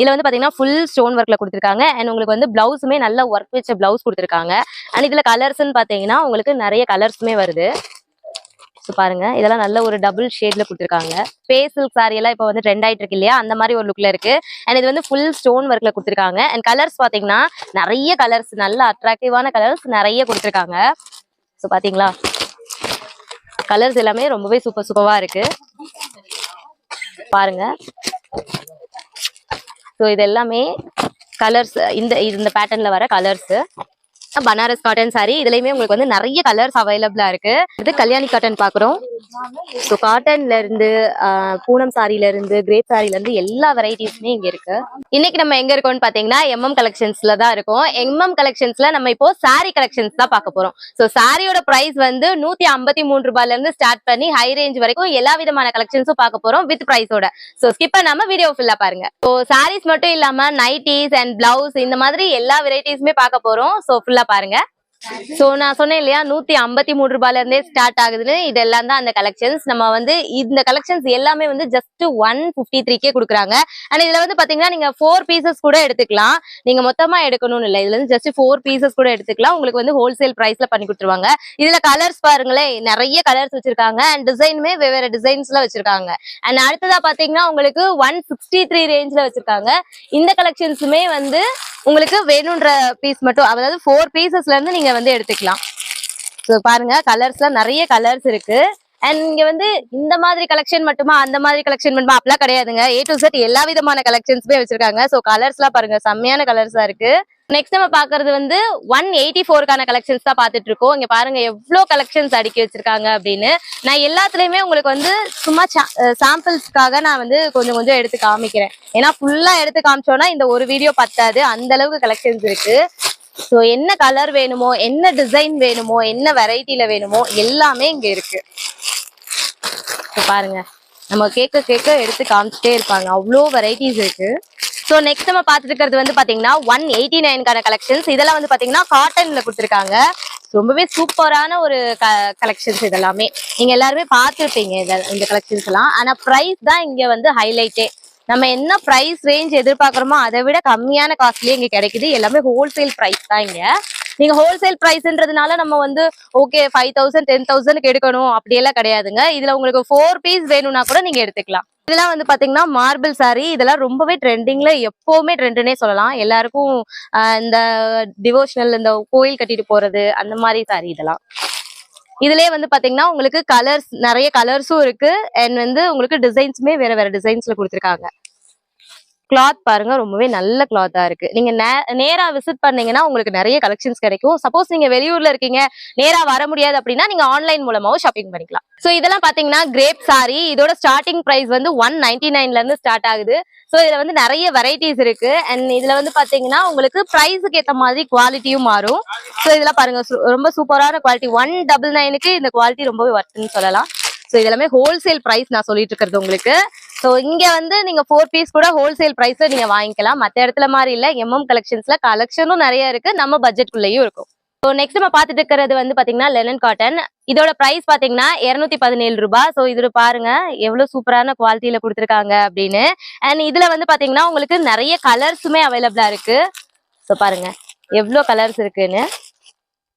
இதில் வந்து பார்த்தீங்கன்னா ஃபுல் ஸ்டோன் ஒர்க்கில் கொடுத்துருக்காங்க. அண்ட் உங்களுக்கு வந்து பிளவுஸுமே நல்ல ஒர்க் வச்ச பிளவுஸ் கொடுத்துருக்காங்க. அண்ட் இதில் கலர்ஸ்ன்னு பார்த்தீங்கன்னா உங்களுக்கு நிறைய கலர்ஸுமே வருது. ஸோ பாருங்க இதெல்லாம் நல்ல ஒரு டபுள் ஷேட்ல கொடுத்துருக்காங்க. பேசில் சாரி எல்லாம் இப்போ வந்து ட்ரெண்ட் ஆயிட்டு இருக்கு இல்லையா? அந்த மாதிரி ஒரு லுக்ல இருக்கு. அண்ட் இது வந்து ஃபுல் ஸ்டோன் ஒர்க்ல கொடுத்துருக்காங்க. அண்ட் கலர்ஸ் பாத்தீங்கன்னா நிறைய கலர்ஸ் நல்ல அட்ராக்டிவான கலர்ஸ் நிறைய கொடுத்துருக்காங்க. ஸோ பாத்தீங்களா? கலர்ஸ் எல்லாமே ரொம்பவே சூப்பர் சூப்பரா இருக்கு. பாருங்க. ஸோ இது எல்லாமே கலர்ஸ் இந்த இந்த பேட்டர்ன்ல வர கலர்ஸ் பனாரஸ் காட்டன் சாரி இதுலயுமே உங்களுக்கு வந்து நிறைய கலர்ஸ் அவைலபிளா இருக்கு. இது கல்யாணி காட்டன் பாக்குறோம் ஸோ காட்டன்ல இருந்து பூனம் சாரில இருந்து கிரேப் சாரில இருந்து எல்லா வெரைட்டிஸுமே இங்க இருக்கு. இன்னைக்கு நம்ம எங்க இருக்கோம்னு பாத்தீங்கன்னா எம்எம் கலெக்ஷன்ஸ்ல தான் இருக்கும். எம்எம் கலெக்ஷன்ஸ்ல நம்ம இப்போ சாரி கலெக்ஷன்ஸ் தான் பார்க்க போறோம். ஸோ சாரியோட பிரைஸ் வந்து நூத்தி ஐம்பத்தி மூணு ரூபாயில இருந்து ஸ்டார்ட் பண்ணி ஹை ரேஞ்ச் வரைக்கும் எல்லா விதமான கலெக்ஷன்ஸும் பார்க்க போறோம் வித் பிரைஸோட ஸோ ஸ்கிப் பண்ணாம வீடியோ ஃபுல்லா பாருங்க. ஸோ சாரீஸ் மட்டும் இல்லாம நைட்டிஸ் அண்ட் பிளவுஸ் இந்த மாதிரி எல்லா வெரைட்டிஸுமே பார்க்க போறோம். ஸோ ஃபுல்லா பாருங்க. சோ நான் சொன்னேன் இல்லையா நூத்தி ஐம்பத்தி மூணு ரூபாயில இருந்தே ஸ்டார்ட் ஆகுதுன்னு. இதெல்லாம் தான் அந்த கலெக்ஷன்ஸ் நம்ம வந்து இந்த கலெக்ஷன்ஸ் எல்லாமே வந்து ஜஸ்ட் ஒன் பிப்டி த்ரீக்கே கொடுக்குறாங்க. அண்ட் இதுல வந்து பாத்தீங்கன்னா நீங்க ஃபோர் பீசஸ் கூட எடுத்துக்கலாம். நீங்க மொத்தமா எடுக்கணும்னு இல்லை. இதுல வந்து ஜஸ்ட் ஃபோர் பீசஸ் கூட எடுத்துக்கலாம். உங்களுக்கு வந்து ஹோல்சேல் பிரைஸ்ல பண்ணி கொடுத்துருவாங்க. இதுல கலர்ஸ் பாருங்களேன். நிறைய கலர்ஸ் வச்சிருக்காங்க. அண்ட் டிசைனுமே வெவ்வேறு டிசைன்ஸ்ல வச்சிருக்காங்க. அண்ட் அடுத்ததா பாத்தீங்கன்னா உங்களுக்கு ஒன் சிக்ஸ்டி த்ரீ ரேஞ்ச்ல வச்சிருக்காங்க. இந்த கலெக்ஷன்ஸுமே வந்து உங்களுக்கு வேணுன்ற பீஸ் மட்டும் அதாவது ஃபோர் பீசஸ்ல இருந்து நீங்க வந்து எடுத்துக்கலாம். ஸோ பாருங்க கலர்ஸ்லாம் நிறைய கலர்ஸ் இருக்குது அண்ட் இங்கே வந்து இந்த மாதிரி கலெக்ஷன் மட்டுமா அந்த மாதிரி கலெக்ஷன் மட்டுமா அப்படிலாம் கிடையாதுங்க. ஏ டு செட் எல்லா விதமான கலெக்ஷன்ஸுமே வச்சிருக்காங்க. ஸோ கலர்ஸ்லாம் பாருங்கள் செம்மையான கலர்ஸாக இருக்குது நெக்ஸ்ட் நம்ம பாக்குறது வந்து ஒன் எயிட்டி ஃபோருக்கான கலெக்ஷன்ஸ் தான் பார்த்துட்டு இருக்கோம் இங்க பாருங்க எவ்வளோ கலெக்ஷன்ஸ் அடுக்கி வச்சிருக்காங்க அப்படின்னு. நான் எல்லாத்துலயுமே உங்களுக்கு வந்து சும்மா சாம்பிள்ஸ்க்காக நான் வந்து கொஞ்சம் கொஞ்சம் எடுத்து காமிக்கிறேன். ஏன்னா ஃபுல்லா எடுத்து காமிச்சோம்னா இந்த ஒரு வீடியோ பத்தாது. அந்த அளவுக்கு கலெக்ஷன்ஸ் இருக்கு. ஸோ என்ன கலர் வேணுமோ என்ன டிசைன் வேணுமோ என்ன வெரைட்டில வேணுமோ எல்லாமே இங்க இருக்கு. பாருங்க. நம்ம கேட்க கேட்க எடுத்து காமிச்சிட்டே இருப்பாங்க. அவ்வளோ வெரைட்டிஸ் இருக்கு. ஸோ நெக்ஸ்ட் நம்ம பார்த்துட்டு இருக்கிறது வந்து பாத்தீங்கன்னா ஒன் எயிட்டி நைன்கான கலெக்ஷன்ஸ் இதெல்லாம் வந்து பாத்தீங்கன்னா காட்டன்ல கொடுத்துருக்காங்க. ரொம்பவே சூப்பரான ஒரு க கலெக்ஷன்ஸ் இதெல்லாமே. நீங்க எல்லாருமே பார்த்துருப்பீங்க இத- இந்த கலெக்ஷன்ஸ் எல்லாம். ஆனா ப்ரைஸ் தான் இங்க வந்து ஹைலைட்டே நம்ம என்ன ப்ரைஸ் ரேஞ்ச் எதிர்பார்க்குறோமோ அதை விட கம்மியான காஸ்ட்லயே இங்கே கிடைக்குது. எல்லாமே ஹோல்சேல் ப்ரைஸ் தான் இங்கே. நீங்க ஹோல்சேல் ப்ரைஸ்ன்றதுனால நம்ம வந்து ஓகே ஃபைவ் தௌசண்ட் டென் தௌசண்ட்க்கு எடுக்கணும். அப்படியெல்லாம் கிடையாதுங்க. இதுல உங்களுக்கு ஃபோர் பீஸ் வேணும்னா கூட நீங்க எடுத்துக்கலாம். இதெல்லாம் வந்து பாத்தீங்கன்னா மார்பிள் சாரி இதெல்லாம் ரொம்பவே ட்ரெண்டிங்ல எப்பவுமே ட்ரெண்டுனே சொல்லலாம். எல்லாருக்கும் இந்த டிவோஷனல் இந்த கோயில் கட்டிட்டு போறது அந்த மாதிரி சாரி இதெல்லாம். இதுலயே வந்து பாத்தீங்கன்னா உங்களுக்கு கலர்ஸ் நிறைய கலர்ஸும் இருக்கு. அண்ட் வந்து உங்களுக்கு டிசைன்ஸுமே வேற வேற டிசைன்ஸ்ல கொடுத்துருக்காங்க. கிளாத் பாருங்க ரொம்பவே நல்ல கிளாத்தா இருக்கு. நீங்க நே- நேரா விசிட் பண்ணீங்கன்னா உங்களுக்கு நிறைய கலெக்ஷன்ஸ் கிடைக்கும். சப்போஸ் நீங்க வெளியூர்ல இருக்கீங்க நேரா வர முடியாது அப்படின்னா நீங்க ஆன்லைன் மூலமாவும் ஷாப்பிங் பண்ணிக்கலாம். சோ இதெல்லாம் பாத்தீங்கன்னா கிரேப் சாரி இதோட ஸ்டார்டிங் பிரைஸ் வந்து ஒன் நைன்டி நைன்ல இருந்து ஸ்டார்ட் ஆகுது. சோ இதுல வந்து நிறைய வெரைட்டிஸ் இருக்கு. அண்ட் இதுல வந்து பாத்தீங்கன்னா உங்களுக்கு பிரைஸுக்கு ஏத்த மாதிரி குவாலிட்டியும் மாறும். சோ இதெல்லாம் பாருங்க ரொம்ப சூப்பரான குவாலிட்டி ஒன் டபுள் நைனுக்கு இந்த குவாலிட்டி ரொம்பவே ஒர்த்துன்னு சொல்லலாம். ஸோ இதெல்லாமே ஹோல்சேல் பிரைஸ் நான் சொல்லிட்டு இருக்கிறது உங்களுக்கு. ஸோ இங்க வந்து நீங்க ஃபோர் பீஸ் கூட ஹோல்சேல் ப்ரைஸும் நீங்க வாங்கிக்கலாம். மற்ற இடத்துல மாதிரி இல்லை. எம்எம் கலெக்ஷன்ஸ்ல கலெக்ஷனும் நிறைய இருக்கு. நம்ம பட்ஜெட்குள்ளேயும் இருக்கும். ஸோ நெக்ஸ்ட் நம்ம பார்த்துட்டு இருக்கிறது வந்து பார்த்தீங்கன்னா லெனன் காட்டன் இதோட ப்ரைஸ் பார்த்தீங்கன்னா இரநூத்தி பதினேழு ரூபாய். ஸோ இதில் பாருங்க எவ்வளோ சூப்பரான குவாலிட்டியில் கொடுத்துருக்காங்க அப்படின்னு. அண்ட் இதில் வந்து பார்த்தீங்கன்னா உங்களுக்கு நிறைய கலர்ஸுமே அவைலபிளாக இருக்கு. ஸோ பாருங்க எவ்வளோ கலர்ஸ் இருக்குன்னு.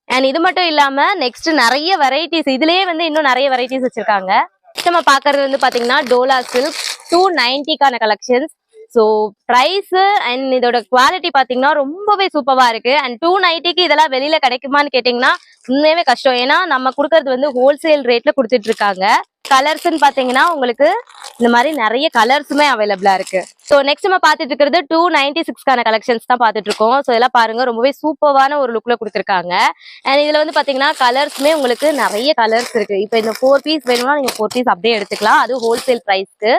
அண்ட் இது மட்டும் இல்லாமல் நெக்ஸ்ட் நிறைய வெரைட்டிஸ் இதுலேயே வந்து இன்னும் நிறைய வெரைட்டிஸ் வச்சிருக்காங்க. Next நம்ம பார்க்கறது வந்து பார்த்தீங்கன்னா டோலா சில்க் டூ நைன்டிக்கான கலெக்ஷன்ஸ் ஸோ ப்ரைஸ் அண்ட் இதோட குவாலிட்டி பாத்தீங்கன்னா ரொம்பவே சூப்பராக இருக்கு. அண்ட் டூ நைன்ட்டிக்கு இதெல்லாம் வெளியில கிடைக்குமான்னு கேட்டிங்கன்னா உண்மையாவே கஷ்டம். ஏன்னா நம்ம கொடுக்கறது வந்து ஹோல்சேல் ரேட்ல கொடுத்துட்ருக்காங்க கலர்ஸ்ன்னு பாத்தீங்கன்னா உங்களுக்கு இந்த மாதிரி நிறைய கலர்ஸுமே அவைலபிளா இருக்கு. ஸோ நெக்ஸ்ட் நம்ம பார்த்துட்டு இருக்கிறது டூ நைன்டி சிக்ஸ்க்கான கலெக்ஷன்ஸ் தான் பார்த்துட்டு இருக்கோம். ஸோ இதெல்லாம் பாருங்க ரொம்பவே சூப்பரான ஒரு லுக்ல கொடுத்துருக்காங்க. அண்ட் இதுல வந்து பாத்தீங்கன்னா கலர்ஸ்மே உங்களுக்கு நிறைய கலர்ஸ் இருக்கு. இப்போ இந்த ஃபோர் பீஸ் வேணும்னா நீங்க ஃபோர் பீஸ் அப்படியே எடுத்துக்கலாம். அது ஹோல்சேல் ப்ரைஸ்க்கு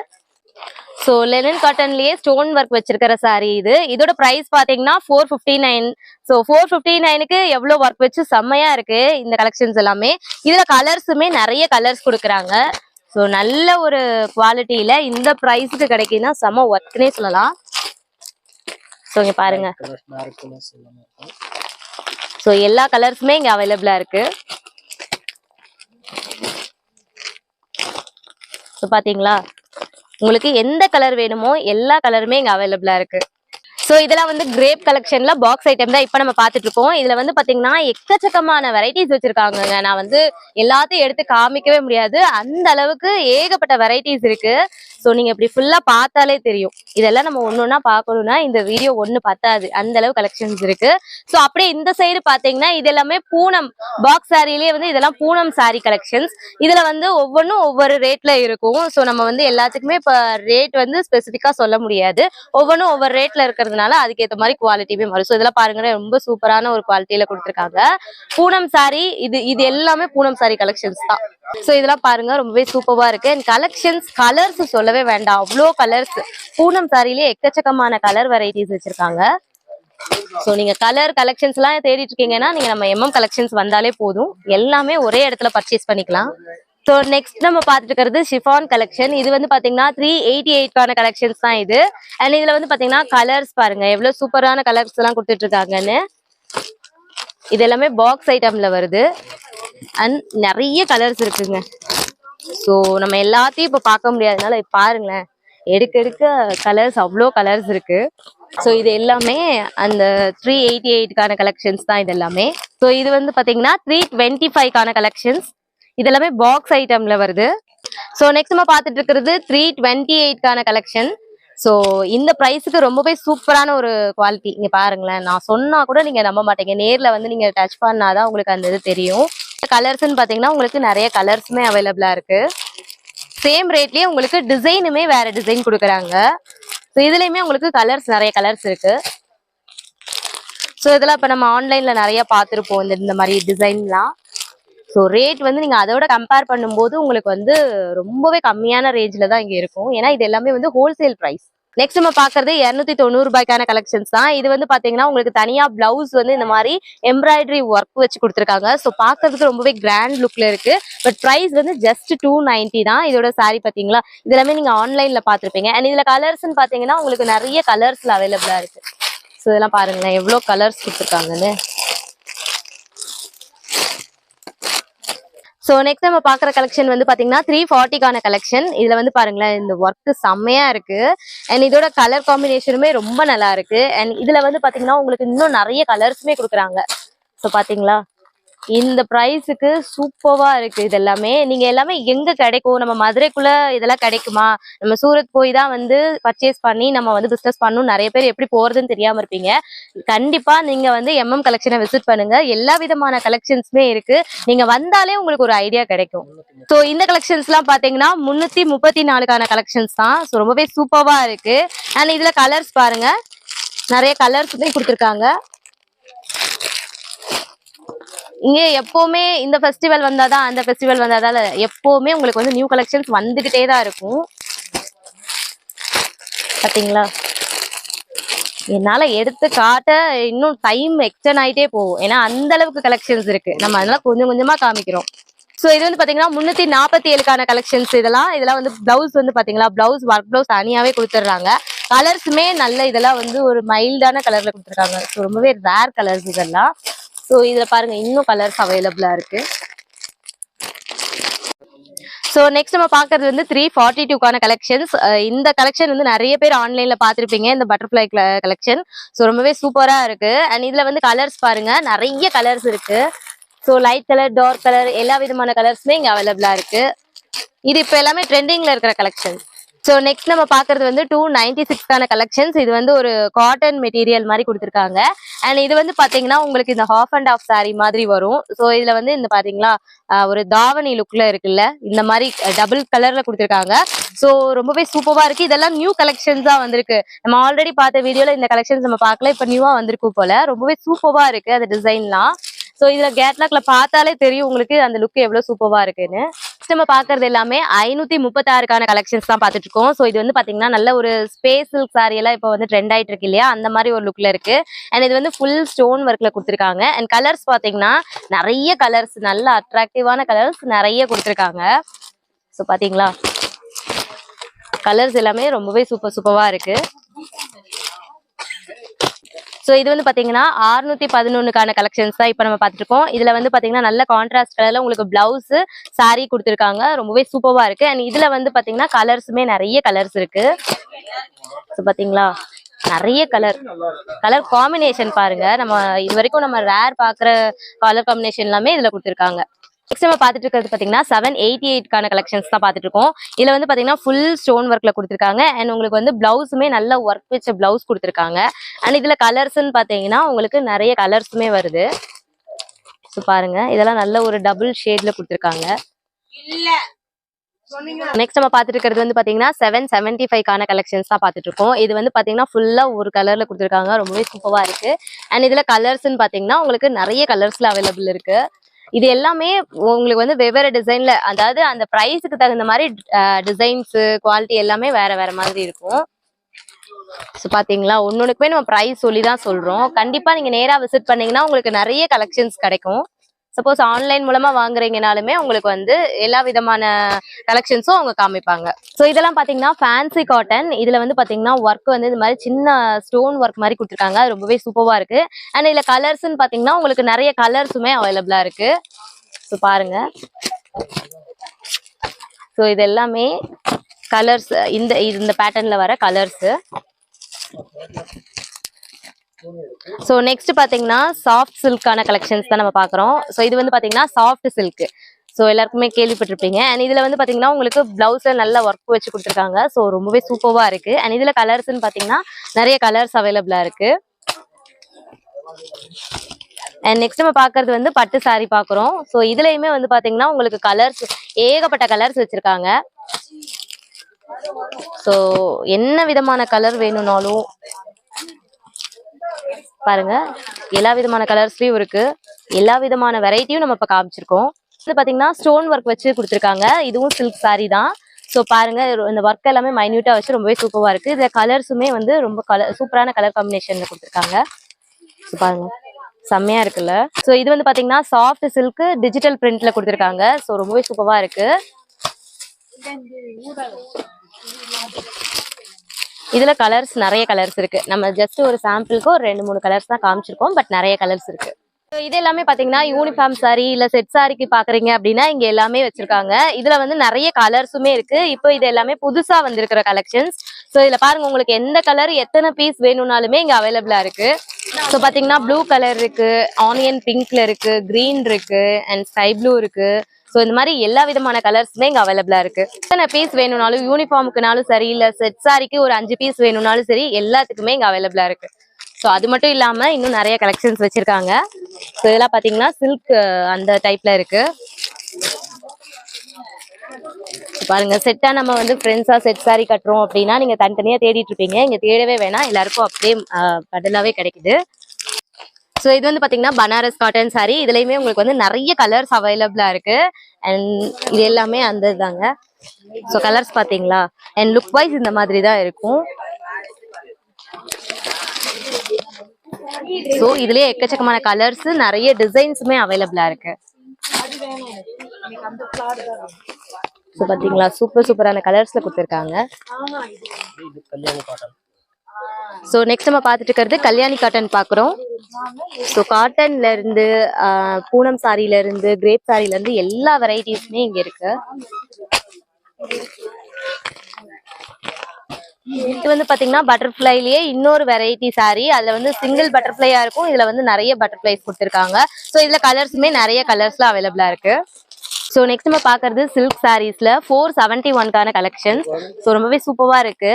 ஸோ லெனன் காட்டன்லயே ஸ்டோன் ஒர்க் வச்சிருக்கிற சாரீ இது. இதோட ப்ரைஸ் பார்த்தீங்கன்னா four fifty nine so four fifty நைனுக்கு எவ்வளோ ஒர்க் வச்சு செம்மையா இருக்கு இந்த கலெக்ஷன்ஸ் எல்லாமே. இதில் கலர்ஸுமே நிறைய கலர்ஸ் கொடுக்குறாங்க. ஸோ நல்ல ஒரு குவாலிட்டியில இந்த ப்ரைஸுக்கு கிடைக்குதுன்னா செம்ம ஒர்க்னே சொல்லலாம். ஸோ இங்கே பாருங்க. ஸோ எல்லா கலர்ஸுமே இங்கே அவைலபிளா இருக்கு. ஸோ பார்த்தீங்களா உங்களுக்கு எந்த கலர் வேணுமோ எல்லா கலருமே இங்க அவைலபிளா இருக்கு. ஸோ இதெல்லாம் வந்து கிரேப் கலெக்ஷன்ல பாக்ஸ் ஐட்டம் தான் இப்போ நம்ம பார்த்துட்டு இருக்கோம். இதுல வந்து பாத்தீங்கன்னா எக்கச்சக்கமான வெரைட்டிஸ் வச்சிருக்காங்கங்க. நான் வந்து எல்லாத்தையும் எடுத்து காமிக்கவே முடியாது. அந்த அளவுக்கு ஏகப்பட்ட வெரைட்டிஸ் இருக்கு. ஸோ நீங்க இப்படி ஃபுல்லா பார்த்தாலே தெரியும். இதெல்லாம் நம்ம ஒன்று பார்க்கணும்னா இந்த வீடியோ ஒண்ணு பத்தாது. அந்த அளவு கலெக்ஷன்ஸ் இருக்கு. ஸோ அப்படியே இந்த சைடு பாத்தீங்கன்னா இது எல்லாமே பூனம் பாக்ஸ் சாரிலேயே வந்து இதெல்லாம் பூனம் சாரி கலெக்ஷன்ஸ் இதுல வந்து ஒவ்வொன்றும் ஒவ்வொரு ரேட்ல இருக்கும். ஸோ நம்ம வந்து எல்லாத்துக்குமே இப்போ ரேட் வந்து ஸ்பெசிஃபிக்கா சொல்ல முடியாது. ஒவ்வொன்றும் ஒவ்வொரு ரேட்ல இருக்கிறதுனால அதுக்கேற்ற மாதிரி குவாலிட்டியுமே வரும் ஸோ இதெல்லாம் பாருங்க ரொம்ப சூப்பரான ஒரு குவாலிட்டியில கொடுத்துருக்காங்க. பூனம் சாரி இது இது எல்லாமே பூனம் சாரி கலெக்ஷன்ஸ் தான். ஸோ இதெல்லாம் பாருங்க ரொம்பவே சூப்பரா இருக்கு. அண்ட் கலெக்ஷன்ஸ் கலர்ஸ் சொல்ல சொல்லவே வேண்டாம். அவ்வளோ கலர்ஸ் பூனம் சாரிலேயே எக்கச்சக்கமான கலர் வெரைட்டிஸ் வச்சிருக்காங்க. ஸோ நீங்க கலர் கலெக்ஷன்ஸ் எல்லாம் தேடிட்டு இருக்கீங்கன்னா நீங்க நம்ம எம்எம் கலெக்ஷன்ஸ் வந்தாலே போதும். எல்லாமே ஒரே இடத்துல பர்ச்சேஸ் பண்ணிக்கலாம். ஸோ நெக்ஸ்ட் நம்ம பார்த்துட்டு இருக்கிறது ஷிஃபான் கலெக்ஷன் இது வந்து பாத்தீங்கன்னா த்ரீ எயிட்டி எயிட்கான கலெக்ஷன்ஸ் தான் இது. அண்ட் இதுல வந்து பாத்தீங்கன்னா கலர்ஸ் பாருங்க. எவ்வளவு சூப்பரான கலர்ஸ் எல்லாம் கொடுத்துட்டு இருக்காங்கன்னு. இது எல்லாமே பாக்ஸ் ஐட்டம்ல வருது. அண்ட் நிறைய கலர்ஸ் இருக்குங்க. ஸோ நம்ம எல்லாத்தையும் இப்போ பார்க்க முடியாதனால பாருங்களேன். எடுக்க எடுக்க கலர்ஸ் அவ்வளோ கலர்ஸ் இருக்கு. ஸோ இது எல்லாமே அந்த த்ரீ எயிட்டி எயிட்கான கலெக்ஷன்ஸ் தான் இது எல்லாமே. ஸோ இது வந்து பார்த்தீங்கன்னா த்ரீ டுவெண்ட்டி ஃபைவ்க்கான கலெக்ஷன்ஸ் இது எல்லாமே பாக்ஸ் ஐட்டம்ல வருது. ஸோ நெக்ஸ்ட் நம்ம பார்த்துட்டு இருக்கிறது த்ரீ டுவெண்ட்டி எயிட்கான கலெக்ஷன் ஸோ இந்த ப்ரைஸுக்கு ரொம்பவே சூப்பரான ஒரு குவாலிட்டி நீங்கள் பாருங்களேன். நான் சொன்னால் கூட நீங்கள் நம்ப மாட்டீங்க. நேரில் வந்து நீங்கள் டச் பண்ணாதான் உங்களுக்கு அந்த இது தெரியும். கலர்ஸ்ன்னு பார்த்தீங்கன்னா உங்களுக்கு நிறைய கலர்ஸுமே அவைலபிளாக இருக்குது சேம் ரேட்லேயே உங்களுக்கு டிசைனுமே வேறு டிசைன் கொடுக்குறாங்க. ஸோ இதுலேயுமே உங்களுக்கு கலர்ஸ் நிறைய கலர்ஸ் இருக்குது ஸோ இதெல்லாம் இப்போ நம்ம ஆன்லைனில் நிறைய பார்த்துருப்போம். இந்த இந்த மாதிரி டிசைன்லாம் ஸோ ரேட் வந்து நீங்கள் அதோட கம்பேர் பண்ணும்போது உங்களுக்கு வந்து ரொம்பவே கம்மியான ரேஞ்சில் தான் இங்கே இருக்கும். ஏன்னா இது எல்லாமே வந்து ஹோல்சேல் ப்ரைஸ் நெக்ஸ்ட் நம்ம பாக்குறது இருநூத்தி தொண்ணூறு ரூபாய்க்கான கலெக்ஷன்ஸ் தான். இது வந்து பாத்தீங்கன்னா உங்களுக்கு தனியா பிளவுஸ் வந்து இந்த மாதிரி எம்ப்ராய்டரி ஒர்க் வச்சு கொடுத்துருக்காங்க. ஸோ பாக்குறதுக்கு ரொம்பவே கிராண்ட் லுக்ல இருக்கு. பட் ப்ரைஸ் வந்து ஜஸ்ட் டூ நைன்டி தான். இதோட சாரி பாத்தீங்களா? இது எல்லாமே நீங்க ஆன்லைன்ல பாத்துருப்பீங்க அண்ட் இதுல கலர்ஸ்னு பாத்தீங்கன்னா உங்களுக்கு நிறைய கலர்ஸ்ல அவைலபிளா இருக்கு. ஸோ இதெல்லாம் பாருங்களேன். எவ்வளவு கலர்ஸ் கொடுத்துருக்காங்கன்னு. ஸோ நெக்ஸ்ட் நம்ம பார்க்குற கலெக்ஷன் வந்து பார்த்தீங்கன்னா த்ரீ ஃபார்ட்டிக்கான கலெக்ஷன் இதில் வந்து பாருங்களேன் இந்த ஒர்க்கு செம்மையா இருக்கு. அண்ட் இதோட கலர் காம்பினேஷனுமே ரொம்ப நல்லா இருக்கு. அண்ட் இதில் வந்து பார்த்தீங்கன்னா உங்களுக்கு இன்னும் நிறைய கலர்ஸுமே கொடுக்குறாங்க. ஸோ பார்த்தீங்களா இந்த ப்ரைஸுக்கு சூப்பராக இருக்குது இது எல்லாமே எல்லாமே எங்கே கிடைக்கும்? நம்ம மதுரைக்குள்ளே இதெல்லாம் கிடைக்குமா? நம்ம சூரத் போய் தான் வந்து பர்ச்சேஸ் பண்ணி நம்ம வந்து பிஸ்னஸ் பண்ணணும். நிறைய பேர் எப்படி போகிறதுன்னு தெரியாமல் இருப்பீங்க. கண்டிப்பாக நீங்கள் வந்து எம்எம் கலெக்ஷனை விசிட் பண்ணுங்கள் எல்லா விதமான கலெக்ஷன்ஸுமே இருக்குது நீங்கள் வந்தாலே உங்களுக்கு ஒரு ஐடியா கிடைக்கும். ஸோ இந்த கலெக்ஷன்ஸ்லாம் பார்த்தீங்கன்னா முந்நூற்றி முப்பத்தி நாலுக்கான கலெக்ஷன்ஸ் தான். ஸோ ரொம்பவே சூப்பராக இருக்குது அண்ட் இதில் கலர்ஸ் பாருங்கள் நிறைய கலர்ஸுமே கொடுத்துருக்காங்க. இங்கே எப்போவுமே இந்த ஃபெஸ்டிவல் வந்தாதான் அந்த ஃபெஸ்டிவல் வந்தாதான் எப்போவுமே உங்களுக்கு வந்து நியூ கலெக்ஷன்ஸ் வந்துகிட்டே தான் இருக்கும். பார்த்தீங்களா என்னால் எடுத்து காட்ட இன்னும் டைம் எக்ஸ்டன் ஆகிட்டே போகும். ஏன்னா அந்த அளவுக்கு கலெக்ஷன்ஸ் இருக்குது நம்ம அதனால் கொஞ்சம் கொஞ்சமாக காமிக்கிறோம். ஸோ இது வந்து பார்த்தீங்கன்னா முந்நூற்றி நாற்பத்தி ஏழுக்கான கலெக்ஷன்ஸ் இதெல்லாம் இதெல்லாம் வந்து ப்ளவுஸ் வந்து பார்த்தீங்களா ப்ளவுஸ் ஒர்க் ப்ளவுஸ் தனியாகவே கொடுத்துட்றாங்க. கலர்ஸுமே நல்ல இதெல்லாம் வந்து ஒரு மைல்டான கலரில் கொடுத்துருக்காங்க. ஸோ ரொம்பவே ரேர் கலர்ஸ் இதெல்லாம். ஸோ இதில் பாருங்க இன்னும் கலர்ஸ் அவைலபிளாக இருக்கு. ஸோ நெக்ஸ்ட் நம்ம பார்க்கறது வந்து த்ரீ ஃபார்ட்டி டூக்கான கலெக்ஷன்ஸ் இந்த கலெக்ஷன் வந்து நிறைய பேர் ஆன்லைனில் பார்த்துருப்பீங்க இந்த பட்டர்ஃப்ளை கலெக்ஷன் ஸோ ரொம்பவே சூப்பராக இருக்கு. அண்ட் இதில் வந்து கலர்ஸ் பாருங்கள் நிறைய கலர்ஸ் இருக்குது so light colour dark colour எல்லா விதமான கலர்ஸுமே இங்கே அவைலபிளாக இருக்குது இது இப்போ எல்லாமே ட்ரெண்டிங்கில் இருக்கிற கலெக்ஷன் ஸோ நெக்ஸ்ட் நம்ம பார்க்கறது வந்து டூ நைன்டி சிக்ஸ்க்கான கலெக்ஷன்ஸ் இது வந்து ஒரு காட்டன் மெட்டீரியல் மாதிரி கொடுத்துருக்காங்க. அண்ட் இது வந்து பார்த்தீங்கன்னா உங்களுக்கு இந்த ஹாஃப் அண்ட் ஆஃப் saree மாதிரி வரும். ஸோ இதில் வந்து இந்த பார்த்தீங்களா ஒரு தாவணி லுக்கில் இருக்குல்ல இந்த மாதிரி டபுள் கலரில் கொடுத்துருக்காங்க. ஸோ ரொம்பவே சூப்பராக இருக்குது இதெல்லாம் நியூ கலெக்ஷன்ஸாக வந்திருக்கு. நம்ம ஆல்ரெடி பார்த்த வீடியோவில் இந்த கலெக்ஷன்ஸ் நம்ம பார்க்கல. இப்போ நியூவாக வந்திருக்கு போல. ரொம்பவே சூப்பராக இருக்குது அந்த டிசைன்லாம் ஸோ இதில் கேட்லாக்ல பார்த்தாலே தெரியும் உங்களுக்கு அந்த லுக் எவ்வளோ சூப்பராக இருக்குன்னு. நெக்ஸ்ட் நம்ம பாக்குறது எல்லாமே ஐநூத்தி முப்பத்தாறுக்கான கலெக்ஷன்ஸ் தான் பாத்துட்டு இருக்கோம் ஸோ இது வந்து பாத்தீங்கன்னா நல்ல ஒரு ஸ்பேஸ் சில்க் சாரி எல்லாம் இப்போ வந்து ட்ரெண்ட் ஆயிட்டு இருக்கு இல்லையா? அந்த மாதிரி ஒரு லுக்ல இருக்கு. அண்ட் இது வந்து ஃபுல் ஸ்டோன் ஒர்க்ல கொடுத்துருக்காங்க. அண்ட் கலர்ஸ் பாத்தீங்கன்னா நிறைய கலர்ஸ் நல்ல அட்ராக்டிவான கலர்ஸ் நிறைய கொடுத்துருக்காங்க. ஸோ பாத்தீங்களா? கலர்ஸ் எல்லாமே ரொம்பவே சூப்பர் சூப்பரா இருக்கு. ஸோ இது வந்து பாத்தீங்கன்னா ஆறுநூத்தி பதினொன்னுக்கான கலெக்ஷன்ஸ் தான் இப்போ நம்ம பார்த்துருக்கோம் இதில் இதுல வந்து பாத்தீங்கன்னா நல்ல கான்ட்ராஸ்ட் கலர்ல உங்களுக்கு பிளவுஸ் சாரீ கொடுத்துருக்காங்க. ரொம்பவே சூப்பராக இருக்கு. அண்ட் இதுல வந்து பாத்தீங்கன்னா கலர்ஸுமே நிறைய கலர்ஸ் இருக்கு. ஸோ பாத்தீங்களா? நிறைய கலர் கலர் காம்பினேஷன் பாருங்க. நம்ம இது வரைக்கும் நம்ம ரேர் பாக்குற கலர் காம்பினேஷன் எல்லாமே இதுல கொடுத்துருக்காங்க. நெக்ஸ்ட் நம்ம பார்த்துட்டு இருக்கிறது பார்த்தீங்கன்னா செவன் எயிட்டி எயிட்கான கலெக்ஷன்ஸ் தான் பார்த்துட்டு இருக்கோம். இதுல வந்து பார்த்தீங்கன்னா ஃபுல் ஸ்டோன் ஒர்க்ல கொடுத்துருக்காங்க. அண்ட் உங்களுக்கு வந்து பிளவுஸுமே நல்ல ஒர்க் வச்ச பிளவுஸ் கொடுத்துருக்காங்க. அண்ட் இதுல கலர்ஸ்ன்னு பார்த்தீங்கன்னா உங்களுக்கு நிறைய கலர்ஸுமே வருது. ஸோ பாருங்க இதெல்லாம் நல்ல ஒரு டபுள் ஷேட்ல கொடுத்துருக்காங்க. நெக்ஸ்ட் நம்ம பார்த்துட்டு இருக்கிறது வந்து பாத்தீங்கன்னா செவன் செவன்டி ஃபைவ்க்கான கலெக்ஷன்ஸ் தான் பார்த்துட்டு இருக்கோம். இது வந்து பாத்தீங்கன்னா ஃபுல்லா ஒரு கலர்ல கொடுத்துருக்காங்க. ரொம்பவே சூப்பரா இருக்கு. அண்ட் இதுல கலர்ஸ்ன்னு பாத்தீங்கன்னா உங்களுக்கு நிறைய கலர்ஸ்ல அவைலபிள் இருக்கு. இது எல்லாமே உங்களுக்கு வந்து வெவ்வேறு டிசைன்ல அதாவது அந்த ப்ரைஸுக்கு தகுந்த மாதிரி டிசைன்ஸ் குவாலிட்டி எல்லாமே வேற வேற மாதிரி இருக்கும். ஸோ பாத்தீங்களா? ஒன்றுக்குமே நம்ம ப்ரைஸ் சொல்லி தான் சொல்கிறோம் கண்டிப்பாக நீங்கள் நேராக விசிட் பண்ணிங்கன்னா உங்களுக்கு நிறைய கலெக்ஷன்ஸ் கிடைக்கும். சப்போஸ் ஆன்லைன் மூலமா வாங்குறீங்கனாலுமே உங்களுக்கு வந்து எல்லா விதமான கலெக்ஷன்ஸும் அவங்க காமிப்பாங்க. ஸோ இதெல்லாம் பாத்தீங்கன்னா ஃபேன்சி காட்டன் இதுல வந்து பாத்தீங்கன்னா ஒர்க் வந்து இது மாதிரி சின்ன ஸ்டோன் ஒர்க் மாதிரி கொடுத்துருக்காங்க. அது ரொம்பவே சூப்பரா இருக்கு. அண்ட் இதுல கலர்ஸ்ன்னு பாத்தீங்கன்னா உங்களுக்கு நிறைய கலர்ஸுமே அவைலபிளா இருக்கு. ஸோ பாருங்க. ஸோ இது எல்லாமே கலர்ஸ் இந்த இந்த பேட்டர்ன்ல வர கலர்ஸ் ஸோ நெக்ஸ்ட் பார்த்தீங்கன்னா சாஃப்ட் சில்கான கலெக்ஷன்ஸ் தான் நம்ம பார்க்குறோம் ஸோ இது வந்து பார்த்தீங்கன்னா சாஃப்ட் சில்க் ஸோ எல்லாருக்குமே கேள்விப்பட்டிருப்பீங்க. அண்ட் இதில் வந்து பார்த்தீங்கன்னா உங்களுக்கு ப்ளவுஸில் நல்ல ஒர்க் வச்சு கொடுத்துருக்காங்க. ஸோ ரொம்பவே சூப்பராக இருக்குது அண்ட் இதில் கலர்ஸ்ன்னு பார்த்தீங்கன்னா நிறைய கலர்ஸ் அவைலபிளாக இருக்குது அண்ட் நெக்ஸ்ட் நம்ம பார்க்கறது வந்து பட்டு சாரி பார்க்குறோம் ஸோ இதுலையுமே வந்து பார்த்தீங்கன்னா உங்களுக்கு கலர்ஸ் ஏகப்பட்ட கலர்ஸ் வச்சுருக்காங்க. ஸோ என்ன விதமான கலர் வேணும்னாலும் பாருங்க. எல்லா விதமான கலர்ஸ்லயும் இருக்கு. எல்லா விதமான வெரைட்டியும் நம்ம இப்ப காமிச்சிருக்கோம். இது பார்த்தீங்கன்னா ஸ்டோன் ஒர்க் வச்சு கொடுத்துருக்காங்க. இதுவும் சில்க் saree தான். ஸோ பாருங்க இந்த ஒர்க் எல்லாமே மைன்யூட்டா வச்சு ரொம்பவே சூப்பராக இருக்கு. இந்த கலர்ஸுமே வந்து ரொம்ப கலர் சூப்பரான கலர் காம்பினேஷன்ல கொடுத்துருக்காங்க. ஸோ பாருங்க செம்மையா இருக்குல்ல? ஸோ இது வந்து பாத்தீங்கன்னா சாஃப்ட் சில்க் டிஜிட்டல் பிரிண்ட்ல கொடுத்துருக்காங்க. ஸோ ரொம்பவே சூப்பராக இருக்கு. இதில் கலர்ஸ் நிறைய கலர்ஸ் இருக்கு. நம்ம ஜஸ்ட் ஒரு சாம்பிளுக்கு ஒரு ரெண்டு மூணு கலர்ஸ் தான் காமிச்சிருக்கோம். பட் நிறைய கலர்ஸ் இருக்கு. இது எல்லாமே பாத்தீங்கன்னா யூனிஃபார்ம் சாரி இல்ல செட் சாரிக்கு பாக்குறீங்க அப்படின்னா இங்க எல்லாமே வச்சிருக்காங்க. இதுல வந்து நிறைய கலர்ஸுமே இருக்கு. இப்போ இது எல்லாமே புதுசா வந்திருக்கிற கலெக்ஷன்ஸ் ஸோ இதுல பாருங்க உங்களுக்கு எந்த கலர் எத்தனை பீஸ் வேணும்னாலுமே இங்க அவைலபிளா இருக்கு. ஸோ பாத்தீங்கன்னா ப்ளூ கலர் இருக்கு ஆனியன் பிங்க்ல இருக்கு கிரீன் இருக்கு அண்ட் ஸ்கை ப்ளூ இருக்கு. ஸோ இந்த மாதிரி எல்லா விதமான கலர்ஸுமே இங்கே அவைலபிளாக இருக்குது எத்தனை பீஸ் வேணும்னாலும் யூனிஃபார்முக்குனாலும் சரி இல்லை செட் சாரிக்கு ஒரு அஞ்சு பீஸ் வேணும்னாலும் சரி எல்லாத்துக்குமே இங்கே அவைலபிளாக இருக்குது ஸோ அது மட்டும் இல்லாமல் இன்னும் நிறைய கலெக்ஷன்ஸ் வச்சுருக்காங்க. ஸோ இதெல்லாம் பார்த்தீங்கன்னா சில்க் அந்த டைப்பில் இருக்குது பாருங்க செட்டாக நம்ம வந்து ஃப்ரெண்ட்ஸாக செட் சாரி கட்டுறோம் அப்படின்னா நீங்கள் தனித்தனியாக தேடிட்டு இருப்பீங்க. இங்கே தேடவே வேணாம். எல்லாருக்கும் அப்படியே படலாவே கிடைக்குது. ஸோ இது வந்து பாத்தீங்கன்னா பனாரஸ் காட்டன் சாரி இதுலயுமே உங்களுக்கு வந்து நிறைய கலர்ஸ் அவைலபிளா இருக்கு. அண்ட் இது எல்லாமே அந்த இதாங்க ஸோ கலர்ஸ் பாத்தீங்களா? அண்ட் லுக் வைஸ் இந்த மாதிரி தான் இருக்கும். ஸோ இதுலயே எக்கச்சக்கமான கலர்ஸ் நிறைய டிசைன்ஸுமே அவைலபிளா இருக்கு. ஸோ பாத்தீங்களா? சூப்பர் சூப்பரான கலர்ஸ்ல கொடுத்துருக்காங்க. ஸோ நெக்ஸ்ட் நம்ம பார்த்துட்டு இருக்கிறது கல்யாணி காட்டன் பார்க்குறோம் ஸோ காட்டன்ல இருந்து பூனம் சாரில இருந்து கிரேப் சாரில இருந்து எல்லா வெரைட்டிஸுமே இங்க இருக்கு. இது வந்து பாத்தீங்கன்னா பட்டர்ஃப்ளைலயே இன்னொரு வெரைட்டி சாரி அதுல வந்து சிங்கிள் பட்டர்ஃப்ளையா இருக்கும். இதுல வந்து நிறைய பட்டர்ஃப்ளைஸ் கொடுத்துருக்காங்க. ஸோ இதுல கலர்ஸுமே நிறைய கலர்ஸ்லாம் அவைலபிளா இருக்கு. ஸோ நெக்ஸ்ட் நம்ம பாக்குறது சில்க் சாரீஸ்ல ஃபோர் செவன்டி ஒன்கான கலெக்ஷன்ஸ் ஸோ ரொம்பவே சூப்பராக இருக்கு.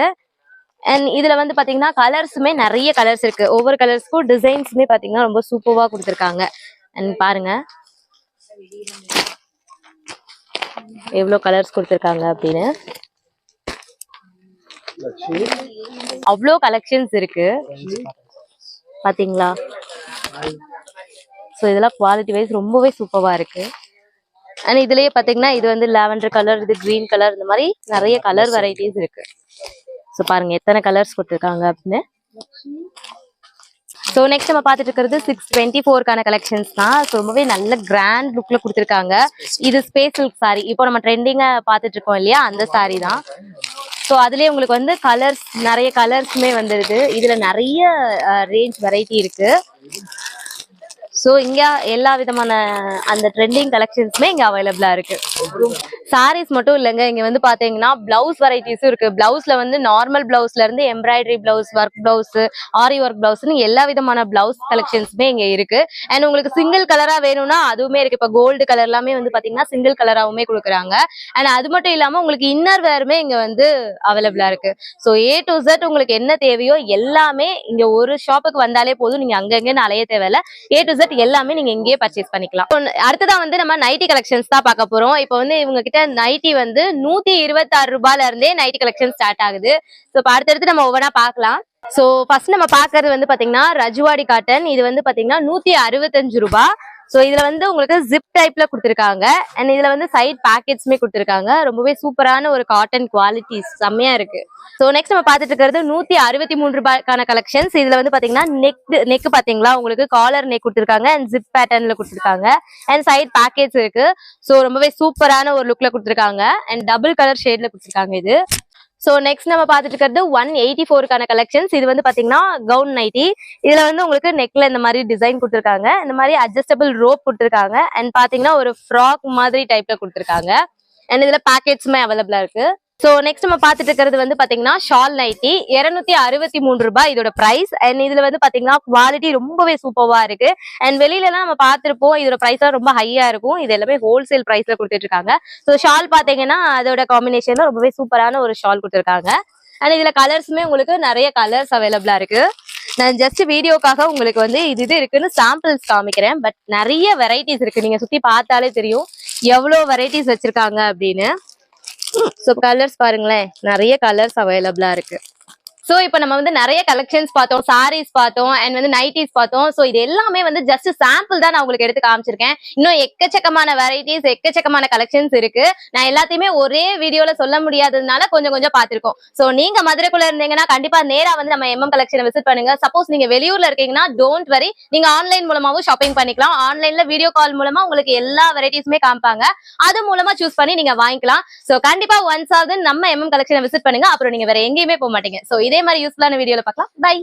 அண்ட் இதுல வந்து பாத்தீங்கன்னா கலர்ஸுமே நிறைய கலர்ஸ் இருக்கு. ஒவ்வொரு கலர்ஸ்க்கும் டிசைன்ஸுமே பாத்தீங்கன்னா ரொம்ப சூப்பர்வா கொடுத்துருக்காங்க. அண்ட் பாருங்க. எவ்வளவு கலர்ஸ் கொடுத்துருக்காங்க அப்படின்னு. அவ்வளோ கலெக்ஷன்ஸ் இருக்கு. பாத்தீங்களா? ஸோ இதெல்லாம் குவாலிட்டி வைஸ் ரொம்பவே சூப்பராக இருக்கு. அண்ட் இதுலயே பாத்தீங்கன்னா இது வந்து லாவெண்டர் கலர் இது கிரீன் கலர் இந்த மாதிரி நிறைய கலர் வெரைட்டிஸ் இருக்கு. ஸோ பாருங்க எத்தனை கலர்ஸ் கொடுத்துருக்காங்க அப்படின்னு. ஸோ நெக்ஸ்ட் நம்ம பார்த்துட்டு இருக்கிறது சிக்ஸ் டுவெண்ட்டி ஃபோர்க்கான கலெக்ஷன்ஸ் தான். ஸோ ரொம்பவே நல்ல கிராண்ட் லுக்ல கொடுத்துருக்காங்க. இது ஸ்பேஸ் சில்க் சாரி இப்போ நம்ம ட்ரெண்டிங்காக பார்த்துட்டு இருக்கோம் இல்லையா? அந்த சாரி தான். ஸோ அதுலயே உங்களுக்கு வந்து கலர்ஸ் நிறைய கலர்ஸுமே வந்துடுது இதுல நிறைய ரேஞ்ச் வெரைட்டி இருக்கு. ஸோ இங்கே எல்லா விதமான அந்த ட்ரெண்டிங் கலெக்ஷன்ஸுமே இங்கே அவைலபிளாக இருக்கு. சாரீஸ் மட்டும் இல்லைங்க. இங்கே வந்து பார்த்தீங்கன்னா ப்ளவுஸ் வெரைட்டிஸும் இருக்குது ப்ளவுஸில் வந்து normal ப்ளவுஸ்லேருந்து embroidery blouse work blouse aari work ப்ளவுஸ்னு எல்லா விதமான ப்ளவுஸ் கலெக்ஷன்ஸுமே இங்கே இருக்கு. அண்ட் உங்களுக்கு சிங்கிள் கலராக வேணும்னா அதுவுமே இருக்குது இப்போ கோல்டு கலர் எல்லாமே வந்து பார்த்தீங்கன்னா சிங்கிள் கலராகவுமே கொடுக்குறாங்க. அண்ட் அது மட்டும் இல்லாமல் உங்களுக்கு இன்னர் வேருமே இங்கே வந்து அவைலபிளாக இருக்கு. ஸோ ஏ டு ஜெட் உங்களுக்கு என்ன தேவையோ எல்லாமே இங்கே ஒரு ஷாப்புக்கு வந்தாலே போதும். நீங்கள் அங்கங்க அலைய தேவையில்ல. ஏ டு ஜெட் Z எல்லாமே நீங்க இங்கேயே பர்ச்சேஸ் பண்ணிக்கலாம். அடுத்ததா வந்து நம்ம நைட்டி கலெக்ஷன்ஸ் தான் பார்க்க போறோம். இப்போ வந்து இவங்க கிட்ட நைட்டி வந்து நூத்தி இருபத்தாறு ரூபாயில இருந்தே நைட்டி கலெக்ஷன் ஸ்டார்ட் ஆகுது. ஸோ இப்போ அடுத்தடுத்து நம்ம ஒவ்வொன்றா பார்க்கலாம். ஸோ ஃபர்ஸ்ட் நம்ம பார்க்கறது வந்து பாத்தீங்கன்னா ரஜுவாடி காட்டன் இது வந்து பாத்தீங்கன்னா நூத்தி அறுபத்தஞ்சு ரூபாய். ஸோ இதுல வந்து உங்களுக்கு ஜிப் டைப்ல கொடுத்துருக்காங்க. அண்ட் இதுல வந்து சைட் பேக்கெட்ஸுமே கொடுத்துருக்காங்க. ரொம்பவே சூப்பரான ஒரு காட்டன் குவாலிட்டி செம்மையா இருக்கு. ஸோ நெக்ஸ்ட் நம்ம பார்த்துட்டு இருக்கிறது நூத்தி அறுபத்தி மூணு ரூபாய்க்கான கலெக்ஷன்ஸ் இதுல வந்து பாத்தீங்கன்னா நெக் நெக் பாத்தீங்களா? உங்களுக்கு காலர் நெக் கொடுத்துருக்காங்க. அண்ட் ஜிப் பேட்டர்ன்ல கொடுத்துருக்காங்க. அண்ட் சைட் பேக்கெட்ஸ் இருக்கு. ஸோ ரொம்பவே சூப்பரான ஒரு லுக்ல கொடுத்துருக்காங்க. அண்ட் டபுள் கலர் ஷேட்ல கொடுத்துருக்காங்க இது. ஸோ நெக்ஸ்ட் நம்ம பார்த்துட்டு இருக்கிறது ஒன் எயிட்டி ஃபோருக்கான கலெக்ஷன்ஸ் இது வந்து பாத்தீங்கன்னா கவுன் நைட்டி இதுல வந்து உங்களுக்கு நெக்ல இந்த மாதிரி டிசைன் கொடுத்துருக்காங்க. இந்த மாதிரி அட்ஜஸ்டபிள் ரோப் கொடுத்துருக்காங்க. அண்ட் பாத்தீங்கன்னா ஒரு ஃப்ராக் மாதிரி டைப்ல கொடுத்துருக்காங்க. அண்ட் இதுல பேக்கெட்ஸுமே அவைலபிளாக இருக்கு. ஸோ நெக்ஸ்ட் நம்ம பார்த்துட்டு இருக்கிறது வந்து பார்த்தீங்கன்னா ஷால் நைட்டி இரநூத்தி அறுபத்தி மூணு ரூபாய் இதோட ப்ரைஸ் அண்ட் இதில் வந்து பார்த்தீங்கன்னா குவாலிட்டி ரொம்பவே சூப்பராக இருக்கு. அண்ட் வெளியிலலாம் நம்ம பார்த்துருப்போம் இதோட ப்ரைஸ்லாம் ரொம்ப ஹையாக இருக்கும். இது எல்லாமே ஹோல்சேல் ப்ரைஸில் கொடுத்துட்ருக்காங்க. ஸோ ஷால் பார்த்தீங்கன்னா அதோட காம்பினேஷனில் ரொம்பவே சூப்பரான ஒரு ஷால் கொடுத்துருக்காங்க. அண்ட் இதில் கலர்ஸுமே உங்களுக்கு நிறைய கலர்ஸ் அவைலபிளாக இருக்குது நான் ஜஸ்ட் வீடியோக்காக உங்களுக்கு வந்து இது இது இருக்குன்னு சாம்பிள்ஸ் காமிக்கிறேன். பட் நிறைய வெரைட்டிஸ் இருக்குது நீங்கள் சுற்றி பார்த்தாலே தெரியும். எவ்வளோ வெரைட்டிஸ் வச்சுருக்காங்க அப்படின்னு. ஸோ கலர்ஸ் பாருங்களேன். நிறைய கலர்ஸ் அவைலபிளா இருக்கு. ஸோ இப்போ நம்ம வந்து நிறைய கலெக்ஷன்ஸ் பார்த்தோம் சாரீஸ் பார்த்தோம் அண்ட் வந்து நைட்டிஸ் பார்த்தோம். ஸோ இது எல்லாமே வந்து ஜஸ்ட் சாம்பிள் தான் நான் உங்களுக்கு எடுத்து காமிச்சிருக்கேன். இன்னும் எக்கச்சக்கமான வெரைட்டிஸ் எக்கச்சக்கமான கலெக்ஷன்ஸ் இருக்கு. நான் எல்லாத்தையுமே ஒரே வீடியோல சொல்ல முடியாததுனால கொஞ்சம் கொஞ்சம் பார்த்திருக்கோம். ஸோ நீங்க மதுரைக்குள்ள இருந்தீங்கன்னா கண்டிப்பா நேரா வந்து நம்ம எம்எம் கலெக்ஷனை விசிட் பண்ணுங்க. சப்போஸ் நீங்க வெளியூர்ல இருக்கீங்கன்னா டோன்ட் வரி நீங்க ஆன்லைன் மூலமாவும் ஷாப்பிங் பண்ணிக்கலாம். ஆன்லைன்ல வீடியோ கால் மூலமா உங்களுக்கு எல்லா வெரைட்டிஸுமே காமிப்பாங்க. அது மூலமா சூஸ் பண்ணி நீங்க வாங்கிக்கலாம். ஸோ கண்டிப்பா ஒன்ஸ் ஆகுது நம்ம எம்எம் கலெக்ஷனை விசிட் பண்ணுங்க. அப்புறம் நீங்க வேற எங்கேயுமே போக மாட்டீங்க. ஸோ இதே மாதிரி யூஸ்ஃபுல்லான வீடியோல பார்க்கலாம். பை